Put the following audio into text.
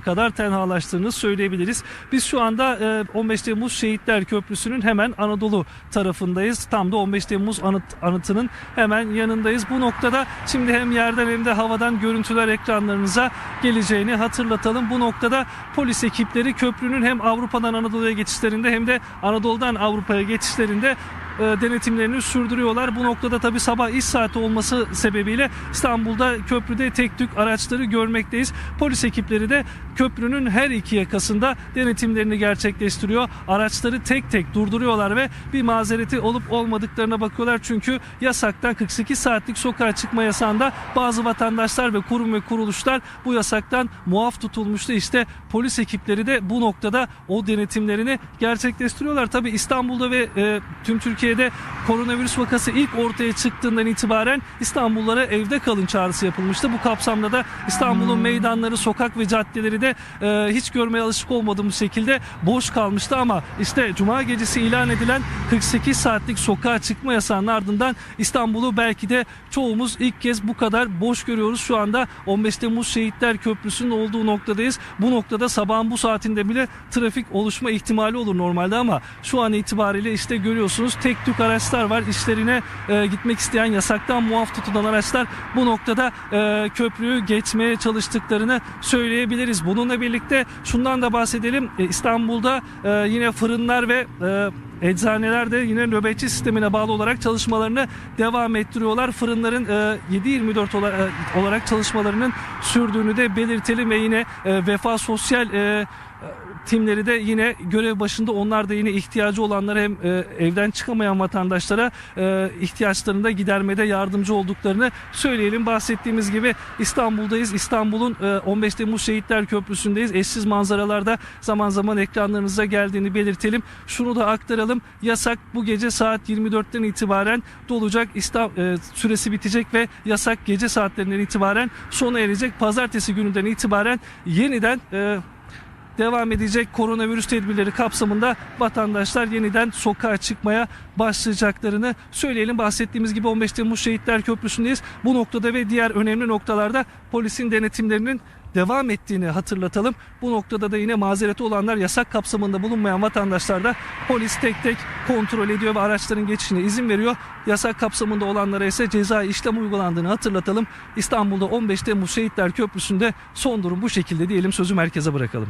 kadar tenhalaştığını söyleyebiliriz. Biz şu anda e, 15 Temmuz Şehitler Köprüsü'nün hemen Anadolu tarafındayız. Tam da 15 Temmuz anıt, anıtının hemen yanındayız. Bu noktada şimdi hem yerden hem de havadan görüntüler ekranlarınıza geleceğini hatırlatalım. Bu noktada polis ekipleri köprünün hem Avrupa'dan Anadolu'ya geçişlerinde hem de Anadolu'dan Avrupa'ya geçişlerinde e, denetimlerini sürdürüyorlar. Bu noktada tabi sabah iş saati olması sebebiyle İstanbul'da köprüde tek tük araçları görmekteyiz. Polis ekipleri de köprünün her iki yakasında denetimlerini gerçekleştiriyor. Araçları tek tek durduruyorlar ve bir mazereti olup olmadıklarına bakıyorlar. Çünkü yasaktan 48 saatlik sokağa çıkma yasağında bazı vatandaşlar ve kurum ve kuruluşlar bu yasaktan muaf tutulmuştu. İşte polis ekipleri de bu noktada o denetimlerini gerçekleştiriyorlar. Tabi İstanbul'da ve e, tüm Türkiye'de koronavirüs vakası ilk ortaya çıktığından itibaren İstanbullulara evde kalın çağrısı yapılmıştı. Bu kapsamda da İstanbul'un meydanları, sokak ve caddeleri de e, hiç görmeye alışık olmadığımız şekilde boş kalmıştı ama işte Cuma gecesi ilan edilen 48 saatlik sokağa çıkma yasağının ardından İstanbul'u belki de çoğumuz ilk kez bu kadar boş görüyoruz. Şu anda 15 Temmuz Şehitler Köprüsü'nün olduğu noktadayız. Bu noktada sabahın bu saatinde bile trafik oluşma ihtimali olur normalde ama şu an itibariyle işte görüyorsunuz tek tük araçlar var. İşlerine e, gitmek isteyen yasaktan muaf tutulan araçlar bu noktada e, köprüyü geçmeye çalıştıklarını söyleyebiliriz. Bununla birlikte şundan da bahsedelim. E, İstanbul'da e, yine fırınlar ve e, Eczaneler de yine nöbetçi sistemine bağlı olarak çalışmalarını devam ettiriyorlar. Fırınların e, 7-24 ola- e, olarak çalışmalarının sürdüğünü de belirtelim ve yine e, Vefa Sosyal e, timleri de yine görev başında onlar da yine ihtiyacı olanlara hem e, evden çıkamayan vatandaşlara e, ihtiyaçlarını da gidermede yardımcı olduklarını söyleyelim. Bahsettiğimiz gibi İstanbul'dayız. İstanbul'un e, 15 Temmuz Şehitler Köprüsü'ndeyiz. Eşsiz manzaralarda zaman zaman ekranlarınıza geldiğini belirtelim. Şunu da aktaralım. Yasak bu gece saat 24'ten itibaren dolacak. İstam, e, süresi bitecek ve yasak gece saatlerinden itibaren sona erecek. Pazartesi gününden itibaren yeniden e, devam edecek koronavirüs tedbirleri kapsamında vatandaşlar yeniden sokağa çıkmaya başlayacaklarını söyleyelim. Bahsettiğimiz gibi 15 Temmuz Şehitler Köprüsü'ndeyiz. Bu noktada ve diğer önemli noktalarda polisin denetimlerinin devam ettiğini hatırlatalım. Bu noktada da yine mazereti olanlar yasak kapsamında bulunmayan vatandaşlar da polis tek tek kontrol ediyor ve araçların geçişine izin veriyor. Yasak kapsamında olanlara ise ceza işlem uygulandığını hatırlatalım. İstanbul'da 15 Temmuz Şehitler Köprüsü'nde son durum bu şekilde diyelim sözü merkeze bırakalım.